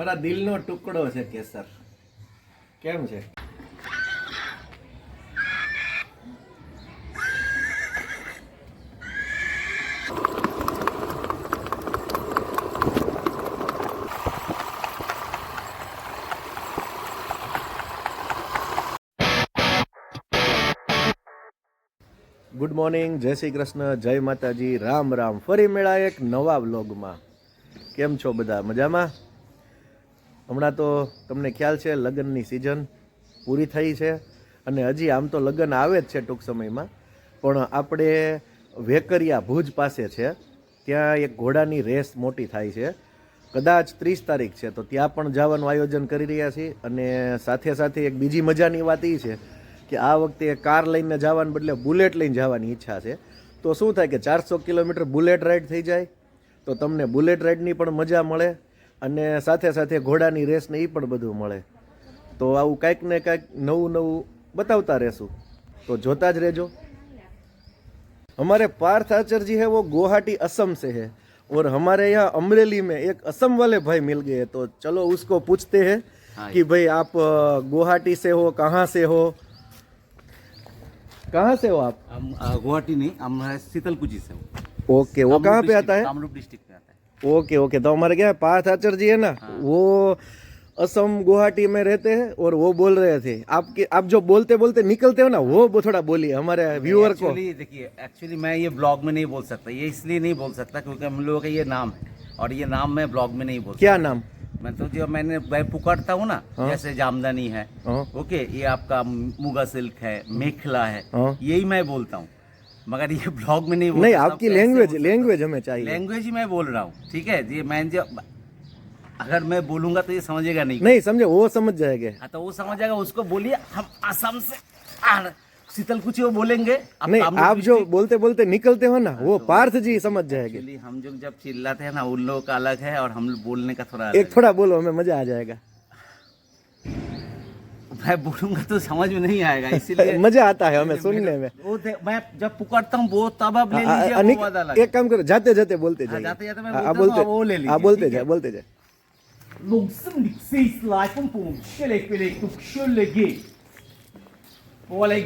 મારા દિલનો ટુકડો છે કેસર. કેમ છે? ગુડ મોર્નિંગ જય શ્રી કૃષ્ણ, જય માતાજી, રામ રામ. ફરી મેળા એક નવા વ્લોગમાં કેમ છો બધા? મજામાં? હમણાં તો તમને ખ્યાલ છે, લગ્નની સિઝન પૂરી થઈ છે અને હજી આમ તો લગ્ન આવે જ છે ટૂંક સમયમાં. પણ આપણે વેકરિયા ભુજ પાસે છે, ત્યાં એક ઘોડાની રેસ મોટી થાય છે. કદાચ ત્રીસ તારીખ છે, તો ત્યાં પણ જવાનું આયોજન કરી રહ્યા છીએ અને સાથે સાથે એક બીજી મજાની વાત એ છે કે આ વખતે કાર લઈને જવાને બદલે બુલેટ લઈને જવાની ઈચ્છા છે. તો શું થાય કે ચારસો કિલોમીટર બુલેટ રાઈડ થઈ જાય? તો તમને બુલેટ રાઈડની પણ મજા મળે. અને સાથે સાથે ઘોડાની રેસને એ પણ બધું મળે તો આવું કાંઈક ને કાંઈક નવું નવું બતાવતા રહેશું તો જોતા જ રહેજો हमारे पार्थ आचार्य जी है वो गुवाहाटी असम से है और हमारे यहाँ अमरेली में एक असम वाले भाई मिल गए तो चलो उसको पूछते हैं कि भाई आप अ, गुवाहाटी से हो कहाँ से हो कहाँ से हो आप हम अ, गुवाहाटी नहीं हम है शीतलकुची से हूँ ओके वो कहाँ पे आता है कामरूप डिस्ट्रिक्ट में आता है ओके ओके तो हमारे क्या पार्थ आचार्य जी है ना हाँ। वो असम गुवाहाटी में रहते हैं और वो बोल रहे थे आपके आप जो बोलते बोलते निकलते हो ना वो थोड़ा बोलिए हमारे व्यूअर को देखिए एक्चुअली मैं ये ब्लॉग में नहीं बोल सकता ये इसलिए नहीं बोल सकता क्योंकि हम लोगों का ये नाम है और ये नाम मैं ब्लॉग में नहीं बोल क्या नाम मैं तो जो मैंने मैं पुकारता हूँ ना हाँ। जैसे जामदानी है हाँ ओके ये आपका मुगा सिल्क है मेखला है हाँ। यही मैं बोलता हूँ मगर ये ब्लॉग में नहीं नहीं आपकी लैंग्वेज हूँ? लैंग्वेज हमें चाहिए। लैंग्वेज ही मैं बोल रहा हूँ ठीक है? ये मैं जो अगर मैं बोलूँगा तो ये समझेगा नहीं। नहीं समझे वो समझ जाएँगे। हाँ तो वो समझ जाएगा उसको बोलिए हम असम से शीतल कुछ वो बोलेंगे। नहीं आप जो बोलते बोलते निकलते हो ना वो पार्थ जी समझ जाएँगे। हम जो जब चिल्लाते हैं ना उन लोगों का अलग है और हम बोलने का थोड़ा एक थोड़ा बोलो हमें मज़ा आ जाएगा। है। मैं बोलूँगा तो समझ में नहीं आएगा इसीलिए मज़ा आता है हमें सुनने में वो मैं जब पुकारता हूँ वो तब आप ले लीजिए एक काम करो जाते जाते बोलते जाते जाते मैं बोलते वो ले लीजिए बोलते जाए बोलते जाए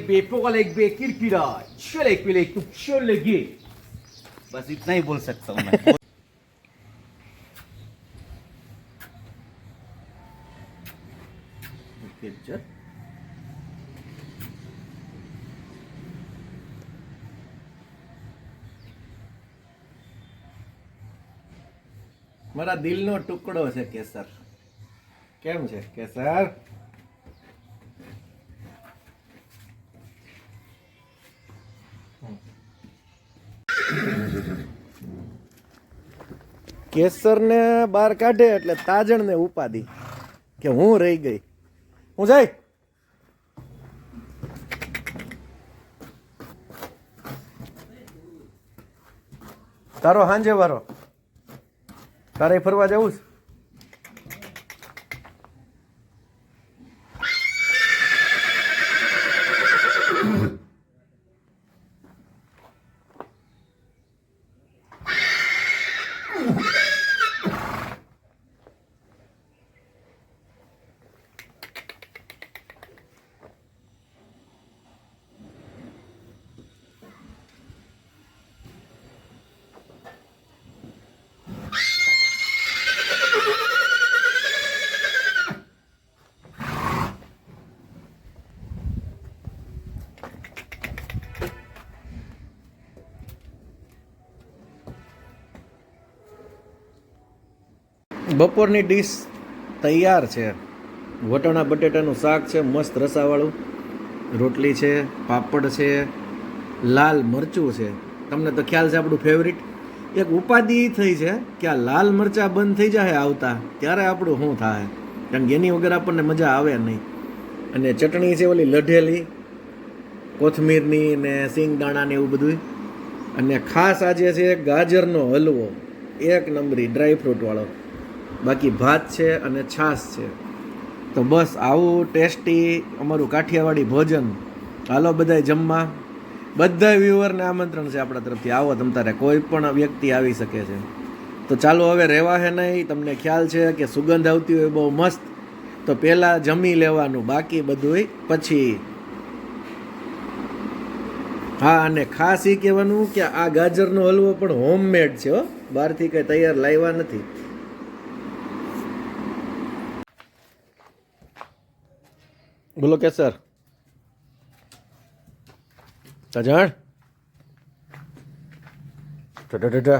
be be बस इतना ही बोल सकता हूँ મારા દિલનો ટુકડો છે, કેસર. કેમ છે, કેસર? કેસરને બહાર કાઢે એટલે તાજણને ઉપાધિ. કે હું રહી ગઈ. હું જાય તારો હાંજે વારો. તારે ફરવા જવું છે? બપોરની ડીશ તૈયાર છે. વટાણા, બટેટાનું શાક છે, મસ્ત રસાવાળું. રોટલી છે, પાપડ છે, લાલ મરચું છે. તમને તો ખ્યાલ છે આપણું ફેવરિટ એક ઉપાધિ એ થઈ છે કે આ લાલ મરચાં બંધ થઈ જાય આવતા, ત્યારે આપણું શું થાય? કારણ કે એની વગર આપણને મજા આવે નહીં. અને ચટણી છે ઓલી લઢેલી, કોથમીરની ને સિંગદાણા ને એવું બધું અને ખાસ આજે છે ગાજરનો હલવો, એક નંબરી ડ્રાય ફ્રૂટવાળો બાકી ભાત છે અને છાશ છે. તો બસ આવું ટેસ્ટી અમારું કાઠિયાવાડી ભોજન. હાલો બધાય જમવા. બધા વ્યુઅરને આમંત્રણ છે આપણા તરફથી. આવો તમ તારે કોઈ પણ વ્યક્તિ આવી શકે છે. તો ચાલો હવે રહેવા હે નહીં. તમને ખ્યાલ છે કે સુગંધ આવતી હોય બહુ મસ્ત. તો પહેલાં જમી લેવાનું. બાકી બધુંય પછી. હા, અને ખાસ એ કહેવાનું કે આ ગાજરનો હલવો પણ હોમમેડ છે હો. બહારથી કંઈ તૈયાર લાવ્યા નથી. બોલો કે સર? તજણ? ટા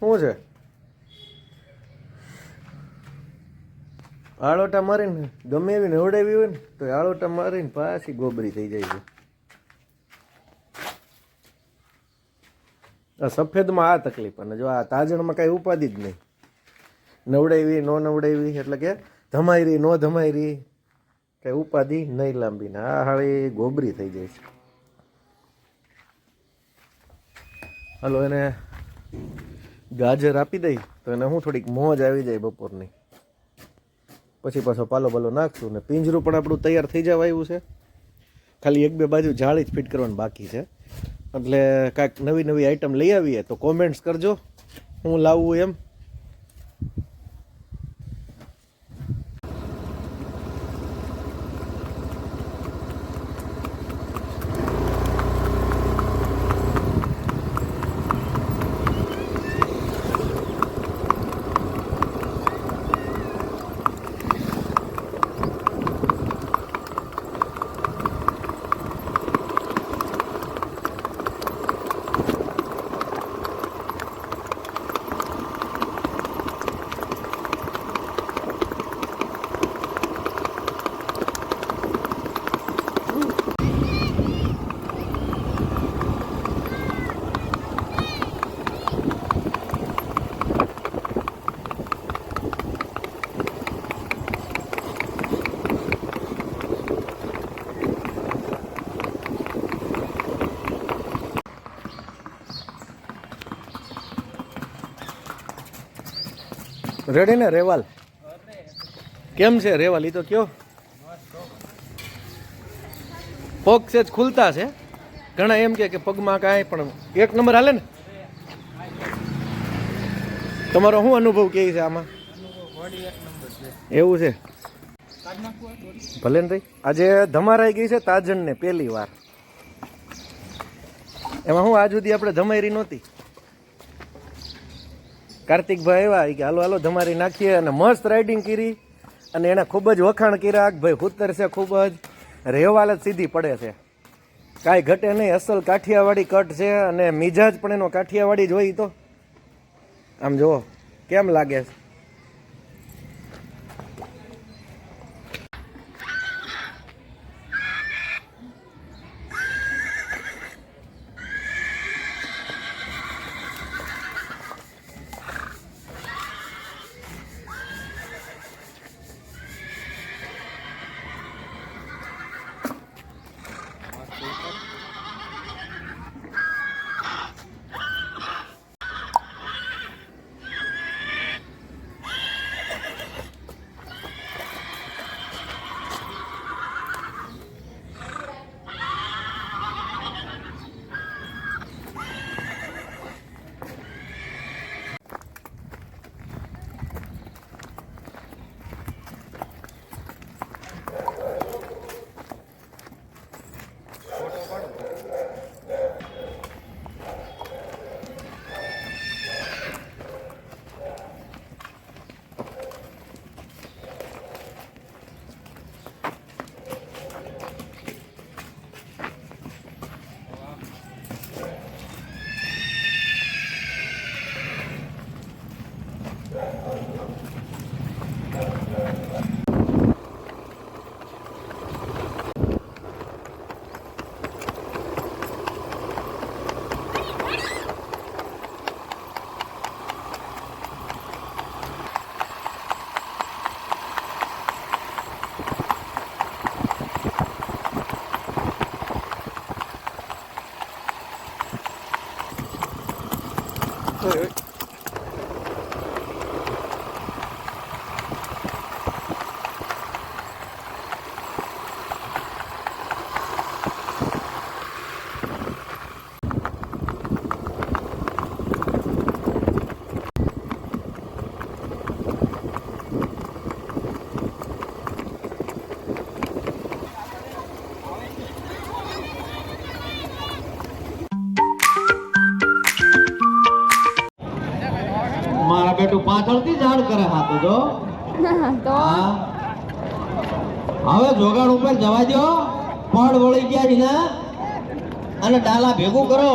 શું છે? આળોટા મારીને ગમે એવી નવડાવી હોય ને, તો આળોટા મારીને પાછી ગોબરી થઈ જાય છે. આ સફેદમાં આ તકલીફ અને જો આ તાજણમાં કાંઈ ઉપાધિ જ નહીં. નવડાવી, નો નવડાવી, એટલે કે ધમાઈ રહી નો રહી કે ઉપાધિ નહીં લાંબી. ને આ હાળી ગોબરી થઈ જાય છે. હલો, એને ગાજર આપી દઈ, તો એને હું થોડીક મોજ આવી જાય બપોરની. પછી પાછો પાલો પાલો નાખશું ને પિંજરું પણ આપણું તૈયાર થઈ જવા આવ્યું છે. ખાલી એક બે બાજુ જાળી જ ફિટ કરવાનું બાકી છે. એટલે કાંઈક નવી નવી આઈટમ લઈ આવીએ તો કોમેન્ટ્સ કરજો. હું લાવું એમ. રેડી ને, રેવાલ? કેમ છે રેવાલ? એ તો કયો? પગ છે ખુલતા છે. ઘણા એમ કે પગમાં કાંઈ પણ એક નંબર હાલે ને? તમારો શું અનુભવ કે છે આમાં? એવું છે. ભલે ને આજે ધમારાઈ ગઈ છે તાજણ ને પહેલી વાર. એમાં હું આજ સુધી આપણે ધમાયરી નહોતી? કાર્તિકભાઈ આવ્યા કે, હાલો હાલો, ધમારી નાખીએ. અને મસ્ત રાઇડિંગ કરી. અને એને ખૂબ જ વખાણ કર્યા ભાઈ હુતર છે ખૂબ જ. રહેવાલ જ સીધી પડે છે. કાંઈ ઘટે નહીં. અસલ કાઠિયાવાડી કટ છે અને મિજાજ પણ એનો કાઠિયાવાડી જોઈ તો. આમ જુઓ, કેમ લાગે છે? બેટું પાછળથી ઝાડ કરે હાથું જો. હવે જોગાડ ઉપર જવા દો પડ વળી ગયા છે અને ડાલા ભેગું કરો.